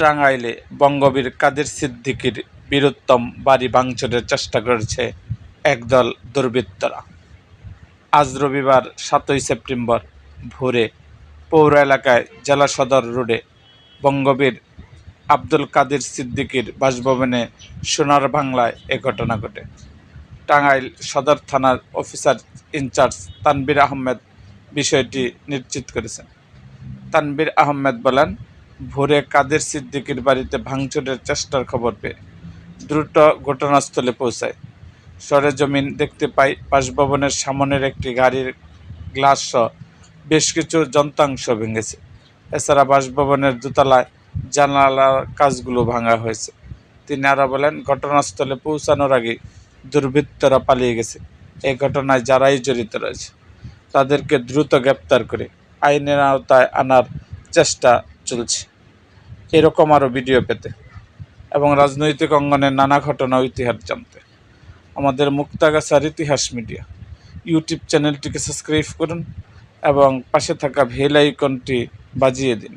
টাঙ্গাইলে বঙ্গবীর কাদের সিদ্দিকীর বীরুত্তম বাড়ি ভাঙচুরের চেষ্টা করেছে একদল দুর্বৃত্তরা। আজ রবিবার সাতই সেপ্টেম্বর ভোরে পৌর এলাকায় জেলা সদর রোডে বঙ্গবীর আব্দুল কাদের সিদ্দিকীর বাসভবনে সোনার বাংলায় এ ঘটনা ঘটে। টাঙ্গাইল সদর থানার অফিসার ইনচার্জ তানবির আহমেদ বিষয়টি নিশ্চিত করেছেন। তানবির আহমেদ বলেন ভোরে কাদের সিদ্দিকির বাড়িতে ভাঙচুরের চেষ্টার খবর পেয়ে দ্রুত ঘটনাস্থলে পৌঁছায়। সরেজমিন দেখতে পাই বাসভবনের সামনের একটি গাড়ির গ্লাস সহ বেশ কিছু যন্ত্রাংশ ভেঙেছে। এছাড়া বাসভবনের দোতলায় জানালার কাজগুলো ভাঙা হয়েছে। তিনি আরও বলেন, ঘটনাস্থলে পৌঁছানোর আগে দুর্বৃত্তরা পালিয়ে গেছে। এই ঘটনায় যারাই জড়িত রয়েছে, তাদেরকে দ্রুত গ্রেপ্তার করে আইনের আওতায় আনার চেষ্টা চলছে। এরকম আরও ভিডিও পেতে এবং রাজনৈতিক অঙ্গনের নানা ঘটনা ইতিহাস জানতে। আমাদের মুক্তাগাছার ইতিহাস মিডিয়া ইউটিউব চ্যানেলটিকে সাবস্ক্রাইব করুন এবং পাশে থাকা ভেল আইকনটি বাজিয়ে দিন।